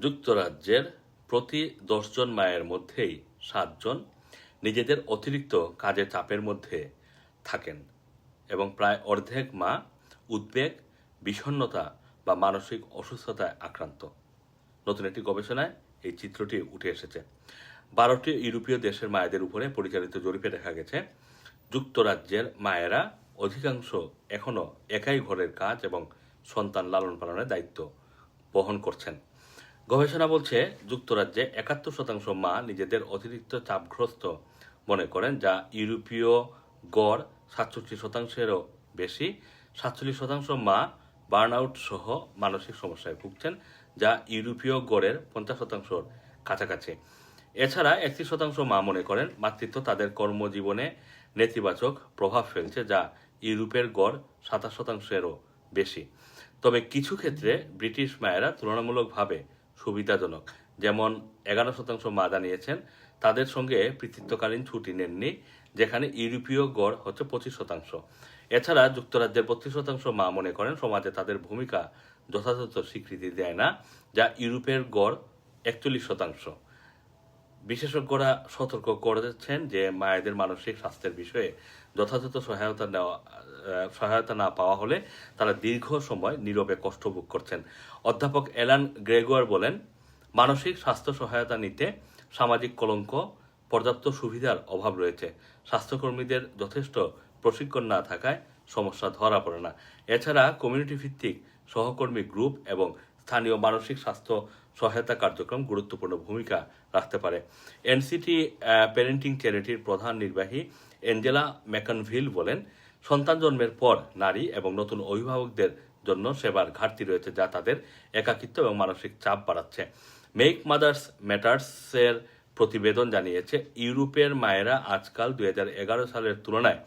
যুক্তরাজ্যের প্রতি দশজন মায়ের মধ্যেই সাতজন নিজেদের অতিরিক্ত কাজের চাপের মধ্যে থাকেন এবং প্রায় অর্ধেক মা উদ্বেগ, বিষণ্ণতা বা মানসিক অসুস্থতায় আক্রান্ত। নতুন একটি গবেষণায় এই চিত্রটি উঠে এসেছে। বারোটি ইউরোপীয় দেশের মায়েদের উপরে পরিচালিত জরিপে দেখা গেছে, যুক্তরাজ্যের মায়েরা অধিকাংশ এখনও একাই ঘরের কাজ এবং সন্তান লালন পালনের দায়িত্ব বহন করছেন। গবেষণা বলছে যুক্তরাজ্যে একাত্তর শতাংশ মা নিজেদের অতিরিক্ত চাপগ্রস্ত মনে করেন, যা ইউরোপীয় গড় সাতষট্টি শতাংশেরও বেশি। সাতচল্লিশ শতাংশ মা বার্নআউট সহ মানসিক সমস্যায় ভুগছেন, যা ইউরোপীয় গড়ের পঞ্চাশ শতাংশর কাছাকাছি। এছাড়া একত্রিশ শতাংশ মা মনে করেন, মাতৃত্ব তাদের কর্মজীবনে নেতিবাচক প্রভাব ফেলছে, যা ইউরোপের গড় সাতাশ শতাংশেরও বেশি। তবে কিছু ক্ষেত্রে ব্রিটিশ মায়েরা তুলনামূলকভাবে সুবিধাজনক। যেমন এগারো শতাংশ মা জানিয়েছেন তাদের সঙ্গে পিতৃত্বকালীন ছুটি নেননি, যেখানে ইউরোপীয় গড় হচ্ছে পঁচিশ শতাংশ। এছাড়া যুক্তরাজ্যের বত্রিশ শতাংশ মা মনে করেন, সমাজে তাদের ভূমিকা যথাযথ স্বীকৃতি দেয় না, যা ইউরোপের গড় একচল্লিশ শতাংশ। বিশেষজ্ঞরা সতর্ক করেছেন যে মায়েদের মানসিক স্বাস্থ্যের বিষয়ে যথাযথ সহায়তা নেওয়া সহায়তা না পাওয়া হলে তারা দীর্ঘ সময় নীরবে কষ্ট ভোগ করছেন। অধ্যাপক এলান গ্রেগোয়ার বলেন, মানসিক স্বাস্থ্য সহায়তা নিতে সামাজিক কলঙ্ক, পর্যাপ্ত সুবিধার অভাব রয়েছে। স্বাস্থ্যকর্মীদের যথেষ্ট প্রশিক্ষণ না থাকায় সমস্যা ধরা পড়ে না। এছাড়া কমিউনিটি ভিত্তিক সহকর্মী গ্রুপ এবং স্থানীয় মানসিক স্বাস্থ্য সহায়তা কার্যক্রম গুরুত্বপূর্ণ ভূমিকা রাখতে পারে। এনসিটি প্যারেন্টিং চ্যারিটির প্রধান নির্বাহী অ্যাঞ্জেলা ম্যাকনভিল বলেন, সন্তান জন্মের পর নারী এবং নতুন অভিভাবকদের জন্য সেবার ঘাটতি রয়েছে যা তাদের একাকিত্ব এবং মানসিক চাপ বাড়াচ্ছে। মেক মাদার্স ম্যাটার্সের প্রতিবেদন জানিয়েছে, ইউরোপের মায়েরা আজকাল দু হাজার এগারো সালের তুলনায়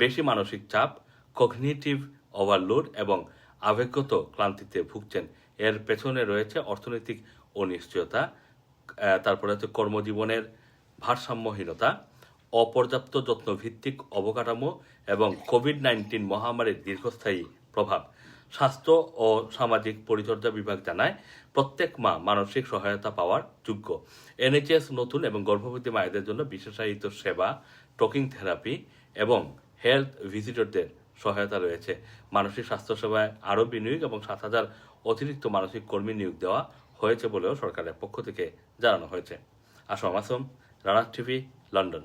বেশি মানসিক চাপ, কগনিটিভ ওভারলোড এবং আবেগগত ক্লান্তিতে ভুগছেন। এর পেছনে রয়েছে অর্থনৈতিক অনিশ্চয়তা তারপরে হচ্ছে কর্মজীবনের ভারসাম্যহীনতা, অপর্যাপ্ত যত্ন ভিত্তিক অবকাঠামো এবং কোভিড নাইন্টিন মহামারীর দীর্ঘস্থায়ী প্রভাব। স্বাস্থ্য ও সামাজিক পরিচর্যা বিভাগ জানায়, প্রত্যেক মা মানসিক সহায়তা পাওয়ার যোগ্য। এনএইচএস নতুন এবং গর্ভবতী মায়েদের জন্য বিশেষায়িত সেবা, টকিং থেরাপি এবং হেলথ ভিজিটরদের সহায়তা রয়েছে। মানসিক স্বাস্থ্যসেবায় আরও বিনিয়োগ এবং সাত হাজার অতিরিক্ত মানসিক কর্মী নিয়োগ দেওয়া হয়েছে বলেও সরকারের পক্ষ থেকে জানানো হয়েছে। Assam Assam Rana TV, London.